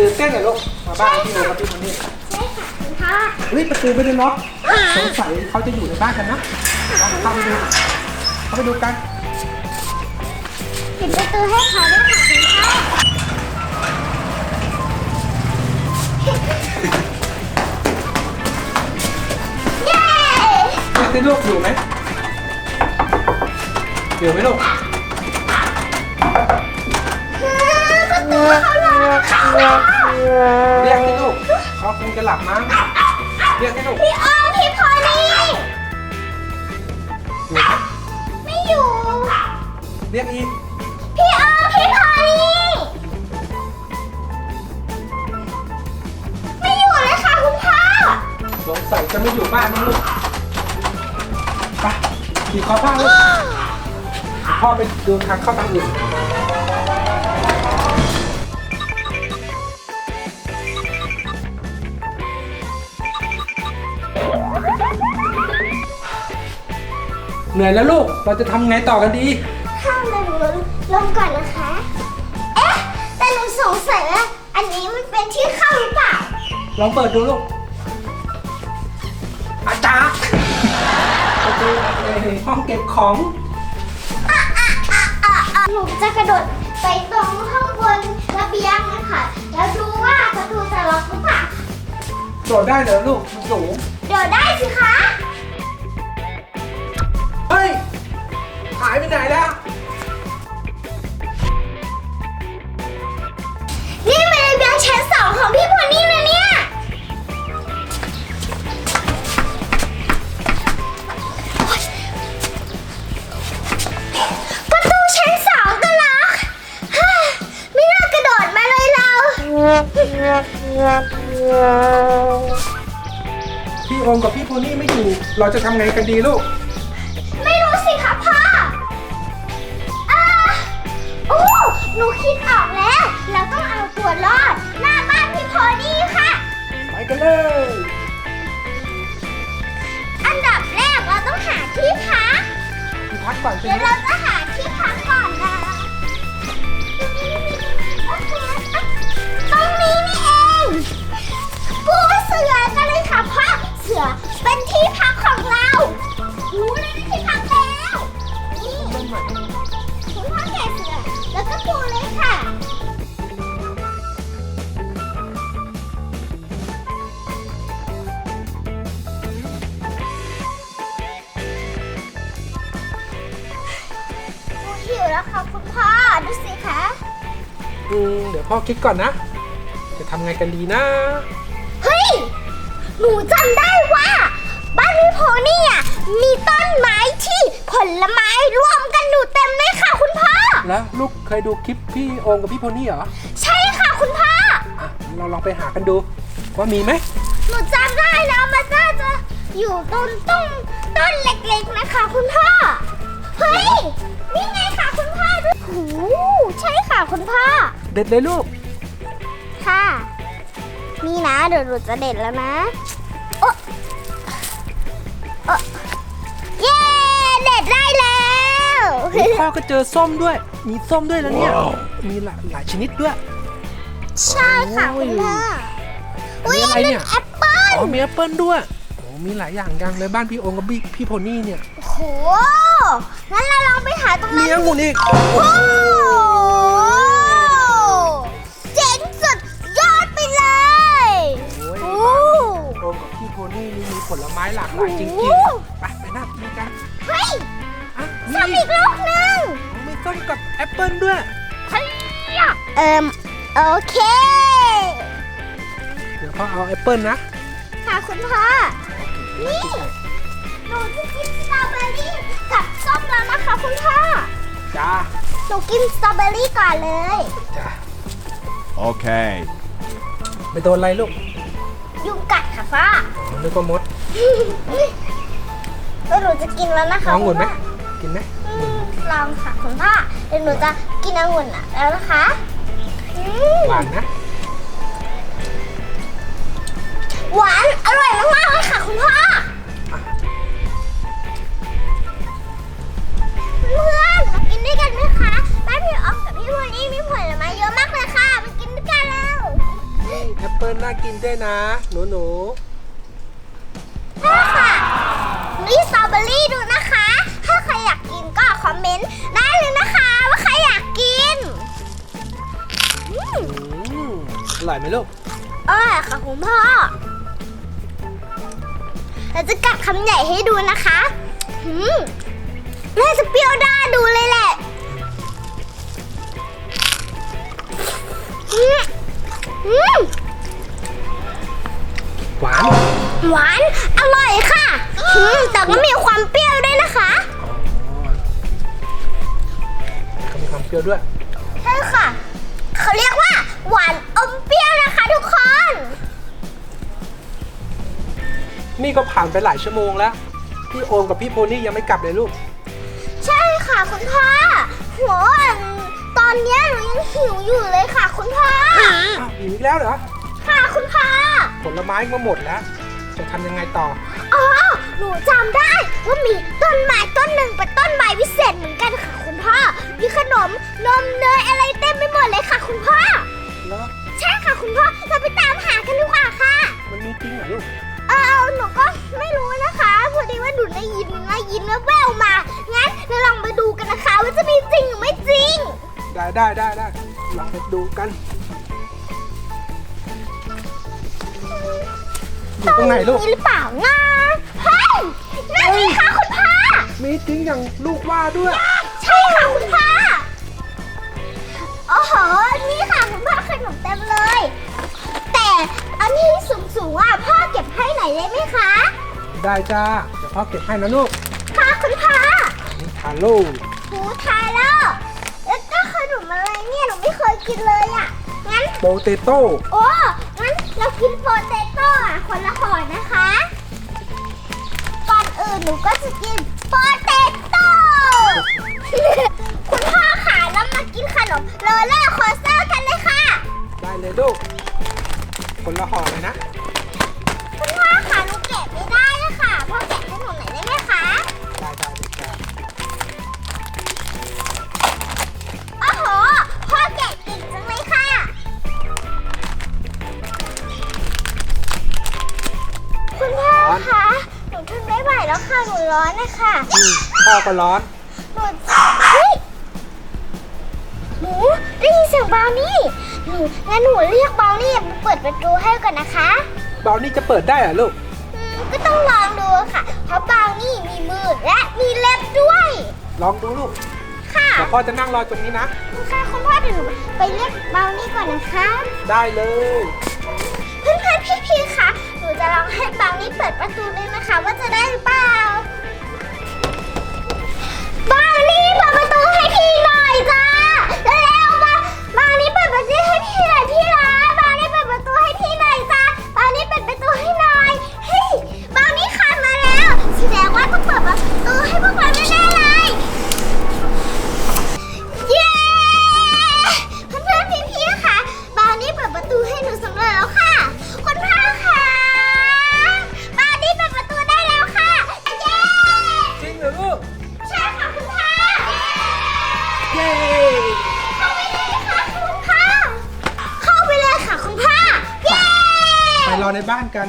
ตื่นเต้นเหรอลูกมาบ้านพี่โอกับพี่คนนี้ใช่ค่ะคุณพ่อเฮ้ยประตูไม่ได้ล็อกสงสัยเขาจะอยู่ในบ้านกันนะลองเข้าไปดูเข้าไปดูกันปิดประตูให้เขาด้วยค่ะคุณพ่อเย้เรียกสิลูกอยู่ไหมอยู่ไหมลูกประตูเขาล็อกค่ะ เรียกสิลูกเขาคงจะหลับมั้งเรียกสิลูกพี่ออมพี่พอนี่อยู่ไหมไม่อยู่ เรียกอีกพี่ออมพี่พอนี่ไม่อยู่เลยค่ะคุณพ่อสงสัยจะไม่อยู่บ้านมั้งลูกไปขี่คอผ้าลูกเดี๋ยวพ่อไปดูทางเข้าทางอื่น เหนื่อยแล้วลูก เราจะทำไงต่อกันดี ข้ามมาหนูลงก่อนนะคะ เอ๊ะ แต่หนูสงสัยว่าอันนี้มันเป็นที่เข้าหรือเปล่า ลองเปิดดูลูก อาจารย์ประตูในห้องเก็บของ หนูจะกระโดดไปตรงข้างบนระเบียงนะคะ แล้วดูว่าประตูจะล็อกหรือเปล่า โดดได้เหรอลูกมันสูง เดี๋ยวได้สิคะ เฮ้ย หายไปไหนแล้ว นี่เป็นระเบียงชั้นสองของพี่พอนี่นะเนี่ย ประตูชั้นสองก็ล็อกฮ่าไม่น่ากระโดดมาเลยเรา พี่โอมกับพี่โพนี่ไม่อยู่ เราจะทำไงกันดีลูก หนูคิดออกแล้ว เราต้องเอาตัวรอด หน้าบ้านพี่พอนี่ค่ะ ไปกันเลย อันดับแรกเราต้องหาที่พักพี่พักก่อนใช่เดี๋ยวไหม เราจะหาที่พักก่อนนะ อืมเดี๋ยวพ่อคิดก่อนนะ จะทำไงกันดีนะ เฮ้ย หนูจำได้ว่า บ้านพี่โพนี่อะมีต้นไม้ที่ผลไม้รวมกันอยู่เต็มเลยค่ะคุณพ่อ แล้วลูกเคยดูคลิปพี่โอมกับพี่โพนี่เหรอใช่ค่ะคุณพ่อ อะเราลองไปหากันดู ว่ามีไหมหนูจำได้แล้วมันน่าจะอยู่ต้นต้นต้นเล็กๆนะคะคุณพ่อ เฮ้ย นี่ไงค่ะคุณพ่อดูหูใช่ค่ะคุณพ่อ เด็ดเลยลูก ค่ะ นี่นะเดี๋ยวหนูจะเด็ดแล้วนะ โอะโอะเย้ เด็ดได้แล้ว พ่อก็เจอส้มด้วย มีส้มด้วยแล้วเนี่ย มีหลายหลายชนิดด้วย ใช่ค่ะโอ้คุย ณพ่ออันอุ้ยนี้อะไรอันเนี่นี้ยแอปเปิ้ล อ๋อมีแอปเปิลด้วยโอ้มีหลายอย่างจังเลยบ้านพี่โอมกับพี่พี่โพนี่เนี่ยโห งั้นเราลองไปหาตรงนั้มีนองุ่นอีกโอ้โห นี่นี่มีผลไม้หลากหลายจริงโอ้ๆไปไปนั่งกินกันเฮ้ยอะส้มมีอีกลูกหนึ่งมีส้มกับแอปเปิลด้วยเอิมโอเค เดี๋ยวพ่อเอาแอปเปิลนะ ค่ะคุณพ่อ นี่หนูจะกินสตรอเบอรี่กับส้มแล้วนะคะคุณพ่อ จ้าหนูกินสตรอเบอรี่ก่อนเลย จ้า Okay. ไปโดนอะไรลูกยุง กัดค่ะพ่ออ๋อนึกว่ามดแล้วหนูจะกินแล้วนะคะน้ององุ่นไหมคุณพ่อกินไหมอืมลองค่ะคุณพ่อเดี๋ยวหนูจะกินองุ่นอะแล้วนะคะอืมหวานนะหวานอร่อยมากๆเลยค่ะคุณพ่อเพื่อนๆมากินด้วยกันไหมคะบ้านพี่อน่ากิ นด้วยนะ หนูหนูได้ค่ะนี่สตรอเบอรี่ดูนะคะ ถ้าใครอยากกินก็คอมเมนต์ได้เลยนะคะ ว่าใครอยากกินอืมๆอืมอร่อยไหมลูกอร่อยค่ะคุณพ่อเราจะกัดคำใหญ่ให้ดูนะคะหืมน่าจะเปรี้ยวด้าดูเลยแหละอืมอืม หวาน หวาน อร่อยค่ะหืมแต่ก็มีความเปรี้ยวด้วยนะคะ ก็มีความเปรี้ยวด้วย ใช่ค่ะ เขาเรียกว่า หวานอมเปรี้ยวนะคะทุกคน นี่ก็ผ่านไปหลายชั่วโมงแล้ว พี่โอมกับพี่โพนี่ยังไม่กลับเลยลูก ใช่ค่ะคุณพ่อหัวอันตอนเนี้ยหนูยังหิวอยู่เลยค่ะ คุณพ่อ อ้าวหิวอีกแล้วเหรอ ค่ะคุณพ่อผลไม้มาหมดแล้ว จะทำยังไงต่อ อ๋อ หนูจำได้ว่ามีต้นไม้ต้นหนึ่งเป็นต้นไม้วิเศษเหมือนกันค่ะคุณพ่อ มีขนมนมเนยอะไรเต็มไปหมดเลยค่ะ คุณพ่อแล้วใช่ค่ะคุณพ่อ เราไปตามหากันดีกว่าค่ะ มันมีจริงเหรอลูกเออหนูก็ไม่รู้นะคะพอดีว่าหนูได้ยินได้ยินแว่วๆมา งั้นเราลองไปดูกันนะคะ ว่าจะมีจริงหรือไม่จริง ได้ได้ได้ได้ลองไปดูกัน อยู่ตรงไหนลูกมีหรือเปล่านะเฮ้ยนั่นนี่ค่ะคุณพ่อ มีจริงอย่างลูกว่าด้วย ใช่ค่ะคุณพ่อ โอ้โห นี่ค่ะคุณพ่อขนมเต็มเลย แต่อันที่สูงๆอะพ่อเก็บให้ไหนอยได้ไหมคะ ได้จ้าเดี๋ยวพ่อเก็บให้นะลูกค่ะคุณพ่อนี่ทานลูกหูทายแล้ว แล้วก็ขนมอะไรเนี่ยหนูไม่เคยกินเลยอะ งั้น โปเตโต้ โอ้งั้น เรากินโปเตโต้อะคนละห่อนะคะ ก่อนอื่นหนูก็จะกินโปเตโต้ ร้อนนะคะอืมพ่อก็ร้อนหนูเฮ้ยหนูได้ยินเสียงบราวนี่หนูงั้นหนูเรียกบราวนี่มาเปิดประตูให้ก่อนนะคะเบานี่จะเปิดได้เหรอลูก อืมก็ต้องลองดูค่ะ เพราะบราวนี่มีมือและมีเล็บด้วยลองดูลูกค่ะ เดี๋ยวพ่อจะนั่งรอตรงนี้นะ ค่ะคุณพ่อเดี๋ยวหนูไปเรียกบราวนี่ก่อนนะคะ ได้เลย เพื่อนๆพี่ๆคะหนูจะลองให้บราวนี่เปิดประตูด้วยนะคะ ว่าจะได้ ในบ้านกัน